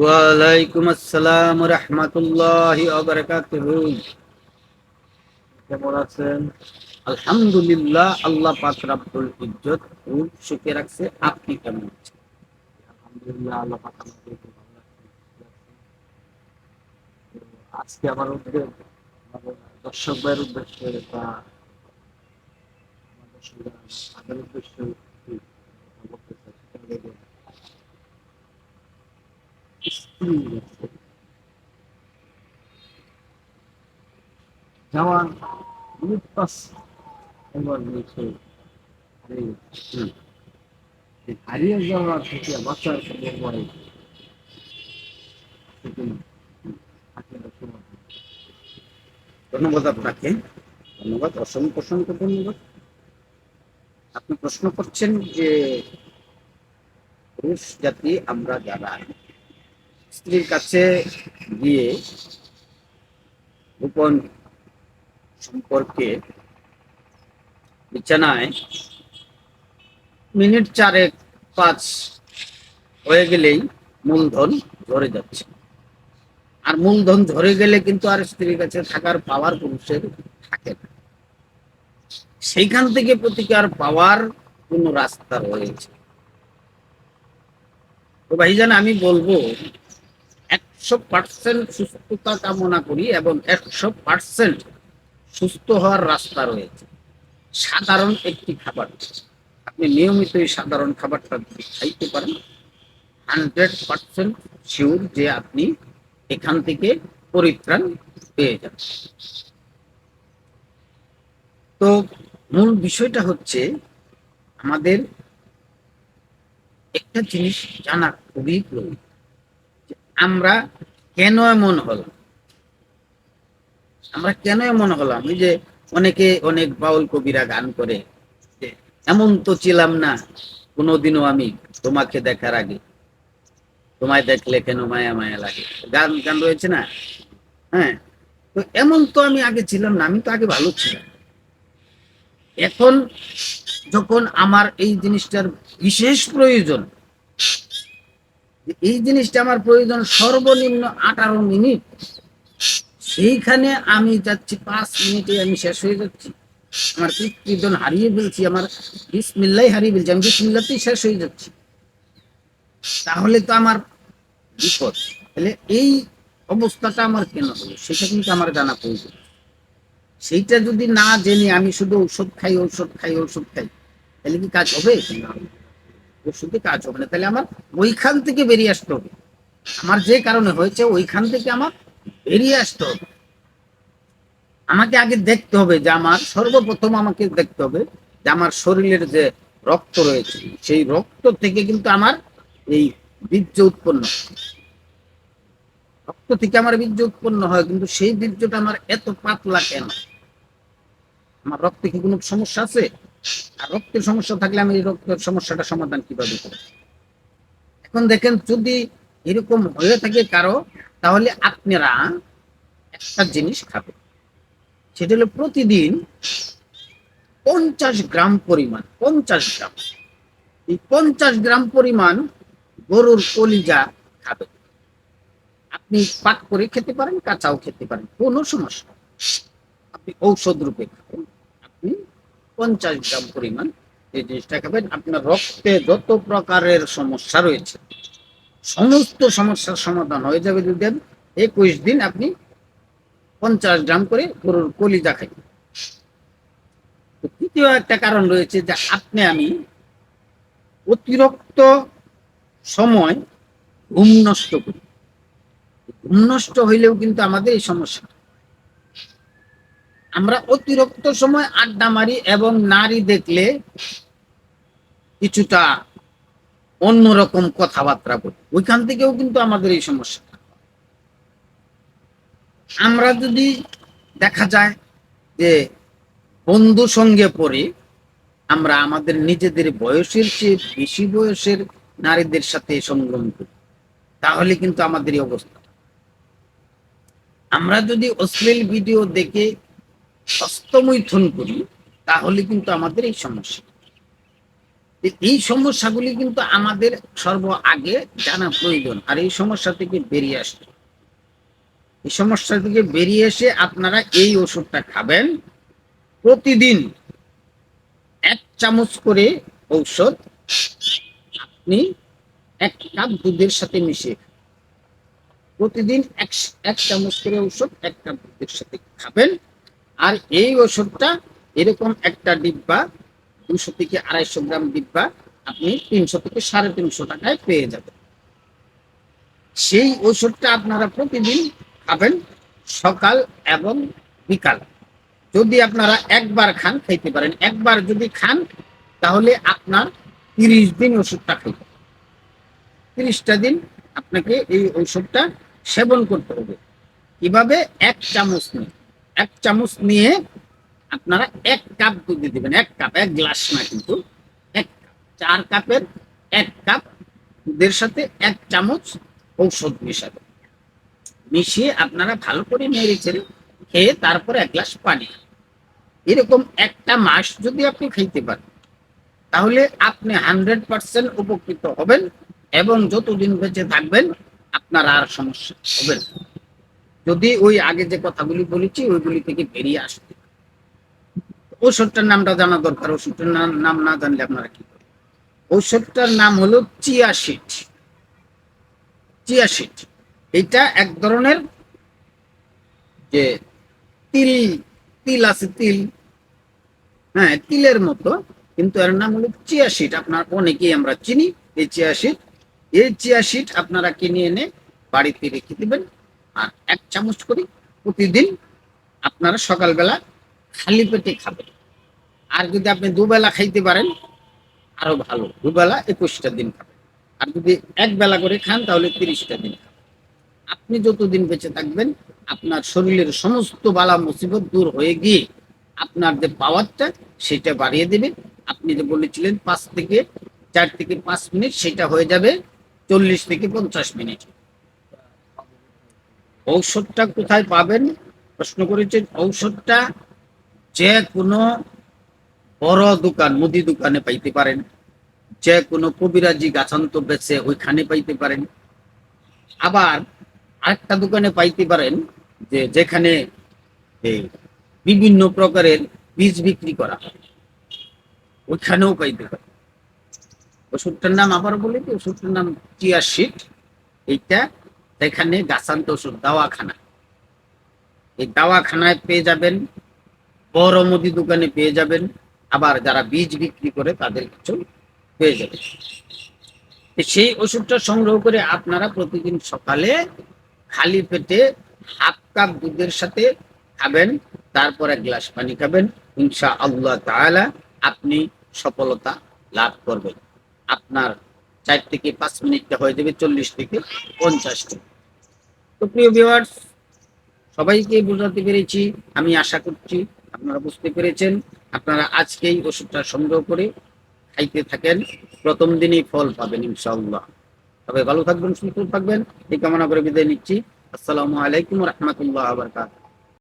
ওয়ালাইকুম আসসালাম রহমতুল্লাহ কেমন আছেন? আলহামদুলিল্লাহ আল্লাহ পাক রাব্বুল ইজ্জত খুব সুখে রাখছে। আপনি কেমন আছেন? আলহামদুলিল্লাহ আল্লাহ পাক আজকে আমার উদ্যোগ দর্শক ভাইয়ের উদ্দেশ্যে বা তাদের উদ্দেশ্যে একটু কথা বলতে চাই। সেটা হলো যে, স্ত্রী আছে। হারিয়ে থেকে পরে ধন্যবাদ আপনাকে। ধন্যবাদ। অসংখ্য অসংখ্য ধন্যবাদ। আপনি প্রশ্ন করছেন যে পুরুষ জাতি আমরা যারা? স্ত্রীর কাছে গিয়ে গোপন সম্পর্কে বিছানায় মিনিট চারেক পাঁচ হয়ে গেলেই মূলধন ঝরে যাচ্ছে। আর মূলধন ঝরে গেলে কিন্তু আর স্ত্রীর কাছে থাকার পাওয়ার পুরুষের থাকে না। সেইখান থেকে প্রতিকার পাওয়ার কোন রাস্তা রয়েছে। তো ভাইজান, আমি বলব একশো পার্সেন্ট সুস্থতা কামনা করি এবং একশো পার্সেন্ট সুস্থ হওয়ার রাস্তা রয়েছে। সাধারণ একটি খাবার। আপনি নিয়মিত এই সাধারণ খাবারটা খাইতে পারেন। হান্ড্রেড পার্সেন্ট শিওর যে আপনি এখান থেকে পরিত্রাণ পেয়ে যাবেন। তো মূল বিষয়টা হচ্ছে আমাদের একটা জিনিস জানা খুবই প্রয়োজন। আমরা কেন এমন হলাম? আমরা কেন এমন হলাম? এই যে অনেকে অনেক বাউল কবিরা গান করে এমন তো ছিলাম না, কোনোদিনও আমি তোমাকে দেখার আগে। তোমায় দেখলে কেন মায়া মায়া লাগে? গান গান রয়েছে না? হ্যাঁ। তো এমন তো আমি আগে ছিলাম না, আমি তো আগে ভালো ছিলাম। এখন যখন আমার এই জিনিসটার বিশেষ প্রয়োজন এই জিনিসটা আমার প্রয়োজন সর্বনিম্ন আঠারো মিনিট। সেইখানে আমি যাচ্ছি, পাঁচ মিনিটে আমি শেষ হয়ে যাচ্ছি। আমার কীর্তন হারিয়ে ফেলছি, আমার বিসমিল্লাই হারিয়ে ফেলছি, আমি বিসমিল্লাতেই শেষ হয়ে যাচ্ছি। তাহলে তো আমার বিপদ। তাহলে এই অবস্থাটা আমার কেন হলো? সেটা কিন্তু আমার জানা প্রয়োজন। সেইটা যদি না জেনে আমি শুধু ঔষধ খাই ঔষধ খাই ঔষধ খাই, তাহলে কি কাজ হবে? ওষুধে কাজ হবে না। তাহলে আমার ওইখান থেকে বেরিয়ে আসতে হবে। আমার যে কারণে হয়েছে, ওইখান থেকে আমার বেরিয়ে আসতে হবে। আমাকে আগে দেখতে হবে যে আমার সর্বপ্রথম আমাকে দেখতে হবে যে আমার শরীরের যে রক্ত রয়েছে, সেই রক্ত থেকে কিন্তু আমার এই বীর্য উৎপন্ন। রক্ত থেকে আমার বীর্য উৎপন্ন হয়, কিন্তু সেই বীর্যটা আমার এত পাতলা কেন? আমার রক্তে কি কোনো সমস্যা আছে? আর রক্তের সমস্যা থাকলে আমি এই রক্তের সমস্যাটা সমাধান কীভাবে করব? এখন দেখেন, যদি এরকম হয়ে থাকে কারও, তাহলে আপনারা একটা জিনিস খাবেন। সেটা হলো প্রতিদিন পঞ্চাশ গ্রাম পরিমাণ, পঞ্চাশ গ্রাম। এই পঞ্চাশ গ্রাম পরিমাণ গরুর কলিজা খাবেন। আপনি পাক করে খেতে পারেন, কাঁচাও খেতে পারেন, কোনো সমস্যা আপনি ঔষধ রূপে খাবেন। পঞ্চাশ গ্রাম পরিমাণ এই জিনিসটা খাবেন। আপনার রক্তে যত প্রকারের সমস্যা রয়েছে, সমস্ত সমস্যার সমাধান হয়ে যাবে যদি আপনি একুশ দিন আপনি পঞ্চাশ গ্রাম করে গরুর কলিজা খাই তো তৃতীয় একটা কারণ রয়েছে যে আপনি আমি অতিরিক্ত সময় ঘুম নষ্ট করি। ঘুম নষ্ট হইলেও কিন্তু আমাদের এই সমস্যা আমরা অতিরিক্ত সময় আড্ডা মারি এবং নারী দেখলে কিছুটা অন্যরকম কথাবার্তা বলি। ওইখান থেকেও কিন্তু আমাদের এই সমস্যা। আমরা যদি দেখা যায় যে বন্ধু সঙ্গে পড়ে, আমরা আমাদের নিজেদের বয়সের চেয়ে বেশি বয়সের নারীদের সাথে সংগ্রাম করি, তাহলে কিন্তু আমাদের এই অবস্থা। আমরা যদি অশ্লীল ভিডিও দেখে হস্তমৈথুন করি, তাহলে কিন্তু আমাদের এই সমস্যা। এই সমস্যাগুলি কিন্তু আমাদের সর্ব আগে জানা প্রয়োজন, আর এই সমস্যা থেকে বেরিয়ে আসতে। এই সমস্যা থেকে বেরিয়ে এসে আপনারা এই ওষুধটা খাবেন। প্রতিদিন এক চামচ করে ঔষধ আপনি এক কাপ দুধের সাথে মিশিয়ে প্রতিদিন এক এক চামচ করে ঔষধ এক কাপ দুধের সাথে খাবেন। আর এই ওষুধটা এরকম একটা ডিব্বা দুশো থেকে আড়াইশো গ্রাম ডিব্বা আপনি তিনশো থেকে সাড়ে তিনশো টাকায় পেয়ে যাবেন। সেই ওষুধটা আপনারা প্রতিদিন খাবেন সকাল এবং বিকাল। যদি আপনারা একবার খান, খাইতে পারেন। একবার যদি খান, তাহলে আপনার তিরিশ দিন ওষুধটা খাইতে তিরিশটা দিন আপনাকে এই ওষুধটা সেবন করতে হবে। কীভাবে? এক চামচ নিয়ে এক চামচ নিয়ে আপনারা এক কাপ দুধ দিয়ে দিবেন, এক কাপ, এক গ্লাস না কিন্তু, এক কাপ, চার কাপের এক কাপ দুধের সাথে এক চামচ ঔষধ মেশাবেন। মিশিয়ে আপনারা ভালো করে ছেড়ে খেয়ে তারপরে এক গ্লাস পানি এরকম একটা মাস যদি আপনি খাইতে পারেন, তাহলে আপনি হান্ড্রেড পার্সেন্ট উপকৃত হবেন এবং যতদিন বেঁচে থাকবেন আপনার আর সমস্যা হবে না। যদি ওই আগে যে কথাগুলি বলেছি, ওইগুলি থেকে বেরিয়ে আসতে ঔষধটার নামটা জানা দরকার ওষুধটার নাম না জানলে আপনারা কি করবেন? ঔষধটার নাম হলো চিয়াশিট চিয়াশিট এটা এক ধরনের যে তিল তিল আছে, তিল। হ্যাঁ তিলের মতো, কিন্তু এর নাম হলো চিয়াশিট আপনার অনেকেই আমরা চিনি, এই চিয়া চিয়াশিট এই চিয়া চিয়াশিট আপনারা কিনে এনে বাড়িতে রেখে দিবেন। আর এক চামচ করে প্রতিদিন আপনারা সকালবেলা খালি পেটে খাবেন। আর যদি আপনি দুবেলা খাইতে পারেন, আরও ভালো। দুবেলা একুশটা দিন খাবেন। আর যদি এক বেলা করে খান, তাহলে তিরিশটা দিন খাবেন। আপনি যতদিন বেঁচে থাকবেন, আপনার শরীরের সমস্ত বালা মুসিবত দূর হয়ে গিয়ে আপনার যে পাওয়ারটা, সেটা বাড়িয়ে দেবে। আপনি যে বলেছিলেন, পাঁচ থেকে চার থেকে পাঁচ মিনিট, সেটা হয়ে যাবে চল্লিশ থেকে পঞ্চাশ মিনিট। ঔষধটা কোথায় পাবেন? প্রশ্ন করেছেন, ঔষধটা যে কোনো বড় দোকান, মুদি দোকানে পাইতে পারেন। যে কোনো কবিরাজি গাছান্ত বেছে ওইখানে পাইতে পারেন। আবার আরেকটা দোকানে পাইতে পারেন যে যেখানে বিভিন্ন প্রকারের বীজ বিক্রি করা হয়। ওইখানেও পাইতে পারেন। ওষুধটার নাম আবার বলি কি ওষুধটার নাম টিয়াশিট এইটা এখানে গাছান্ত ওষুধ, দাওয়াখানা। এই দাওয়াখানায় পেয়ে যাবেন, বড় মুদি দোকানে পেয়ে যাবেন, আবার যারা বীজ বিক্রি করে তাদের কিছু পেয়ে যাবেন। সেই ওষুধটা সংগ্রহ করে আপনারা প্রতিদিন সকালে খালি পেটে হাফ কাপ দুধের সাথে খাবেন, তারপর এক গ্লাস পানি খাবেন। ইনশা আল্লাহ তাআলা আপনি সফলতা লাভ করবেন। আপনার চার থেকে পাঁচ মিনিটটা হয়ে যাবে চল্লিশ থেকে পঞ্চাশ তো প্রিয় ভিউয়ার্স সবাইকে বোঝাতে পেরেছি, আমি আশা করছি আপনারা বুঝতে পেরেছেন। আপনারা আজকেই ওষুধটা সংগ্রহ করে খাইতে থাকেন। প্রথম দিনই ফল পাবেন ইনশাআল্লাহ। সবাই ভালো থাকবেন, সুস্থ থাকবেন। এই কামনা করে বিদায় নিচ্ছি। আসসালামু আলাইকুম রহমতুল্লাহ আবরকাত